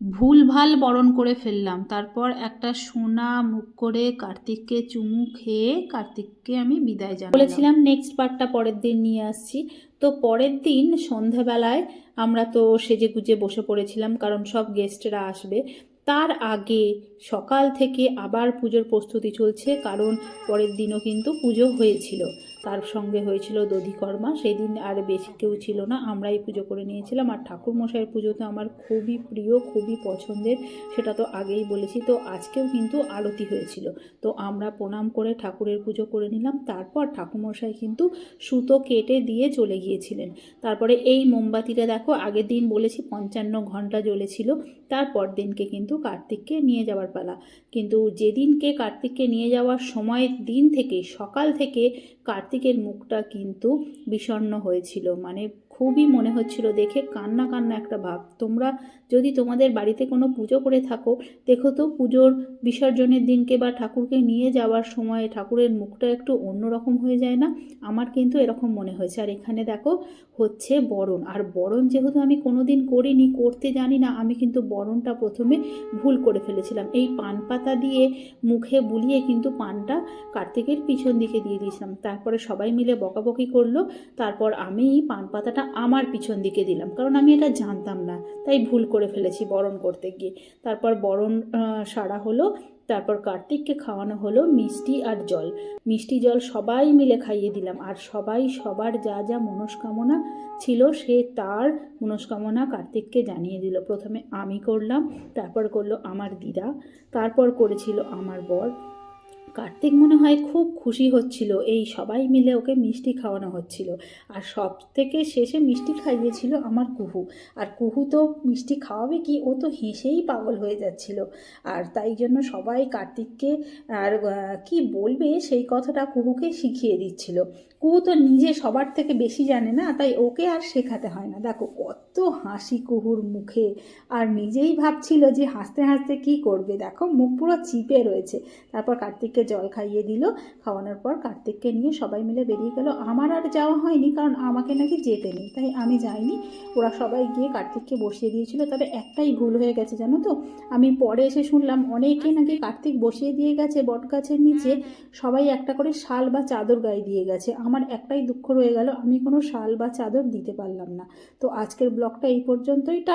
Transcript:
ভুলভাল বরণ করে ফেললাম। তারপর একটা সোনা মুখ করে কার্তিককে চুমু খেয়ে কার্তিককে আমি বিদায় জানালাম। বলেছিলাম নেক্সট পার্টটা পরের দিন নিয়ে আসছি। তো পরের দিন সন্ধ্যাবেলায় আমরা তো সেজে গুজে বসে পড়েছিলাম, কারণ সব গেস্টরা আসবে। তার আগে সকাল থেকে আবার পুজোর প্রস্তুতি চলছে, কারণ পরের দিনও কিন্তু পুজো হয়েছিল। তার সঙ্গে হয়েছিল দধিকর্মা। সেই দিন আর বেশি কেউ ছিল না, আমরাই পুজো করে নিয়েছিলাম। আর ঠাকুর মশাইয়ের পুজো তো আমার খুবই প্রিয়, খুবই পছন্দের, সেটা তো আগেই বলেছি। তো আজকেও কিন্তু আরতি হয়েছিল। তো আমরা প্রণাম করে ঠাকুরের পুজো করে নিলাম। তারপর ঠাকুরমশাই কিন্তু সুতো কেটে দিয়ে চলে গিয়েছিলেন। তারপরে এই মোমবাতিটা দেখো, আগের দিন বলেছি পঞ্চান্ন ঘণ্টা জ্বলেছিল। তারপর দিনকে কিন্তু কার্তিককে নিয়ে যাওয়ার পালা। কিন্তু যেদিনকে কার্তিককে নিয়ে যাওয়ার সময় দিন থেকে সকাল থেকে কার্তিকের মুখটা কিন্তু বিষণ্ণ হয়েছিল। মানে খুবই মনে হচ্ছিল, দেখে কান্না কান্না একটা ভাব। তোমরা যদি তোমাদের বাড়িতে কোনো পুজো করে থাকো, দেখো তো পুজোর বিসর্জনের দিনকে বা ঠাকুরকে নিয়ে যাওয়ার সময় ঠাকুরের মুখটা একটু অন্যরকম হয়ে যায় না? আমার কিন্তু এরকম মনে হয়েছে। আর এখানে দেখো, হচ্ছে বরণ। আর বরণ যেহেতু আমি কোনো দিন করিনি, করতে জানি না, আমি কিন্তু বরণটা প্রথমে ভুল করে ফেলেছিলাম। এই পান পাতা দিয়ে মুখে বুলিয়ে কিন্তু পানটা কার্তিকের পিছন দিকে দিয়ে দিয়েছিলাম। তারপরে সবাই মিলে বকাবকি করল। তারপর আমি পান পাতাটা আমার পিছন দিকে দিলাম। কারণ আমি এটা জানতাম না। তাই ভুল করে ফেলেছি বরণ করতে গিয়ে। তারপর বরণ সারা হলো। তারপর কার্তিককে খাওয়ানো হলো মিষ্টি আর জল। মিষ্টি, জল সবাই মিলে খাইয়ে দিলাম। আর সবাই, সবার যা যা মনস্কামনা ছিল সে তার মনস্কামনা কার্তিককে জানিয়ে দিল। প্রথমে আমি করলাম, তারপর করল আমার দিদা, তারপর করেছিল আমার বর। কার্তিক মনে হয় খুব খুশি হচ্ছিল। এই সবাই মিলে ওকে মিষ্টি খাওয়ানো হচ্ছিল। আর সব থেকে শেষে মিষ্টি খাইয়েছিল আমার কুহু। আর কুহু তো মিষ্টি খাওয়াবে কি? ও তো হেসেই পাগল হয়ে যাচ্ছিল। আর তাই জন্য সবাই কার্তিককে আর কি বলবে সেই কথাটা কুহুকে শিখিয়ে দিচ্ছিল। কুহু তো নিজে সবার থেকে বেশি জানে না, তাই ওকে আর শেখাতে হয় না। দেখো কত হাসি কুহুর মুখে। আর নিজেই ভাবছিল যে হাসতে হাসতে কি করবে? দেখো মুখ পুরো চিপে রয়েছে। তারপর কার্তিককে জল খাইয়ে দিল। খাওয়ানোর পর কার্তিককে নিয়ে সবাই মিলে বেরিয়ে গেল। আমার আর যাওয়া হয়নি, কারণ আমাকে নাকি যেতে নেই, তাই আমি যাইনি। ওরা সবাই গিয়ে কার্তিককে বসিয়ে দিয়েছিল। তবে একটাই ভুল হয়ে গেছে, জানো তো? আমি পরে এসে শুনলাম অনেকে নাকি কার্তিক বসিয়ে দিয়ে গেছে বট গাছের নিচে। সবাই একটা করে শাল বা চাদর গায়ে দিয়ে গেছে। আমার একটাই দুঃখ রয়ে গেল, আমি কোনো শাল বা চাদর দিতে পারলাম না। তো আজকের ব্লগটা এই পর্যন্তই টা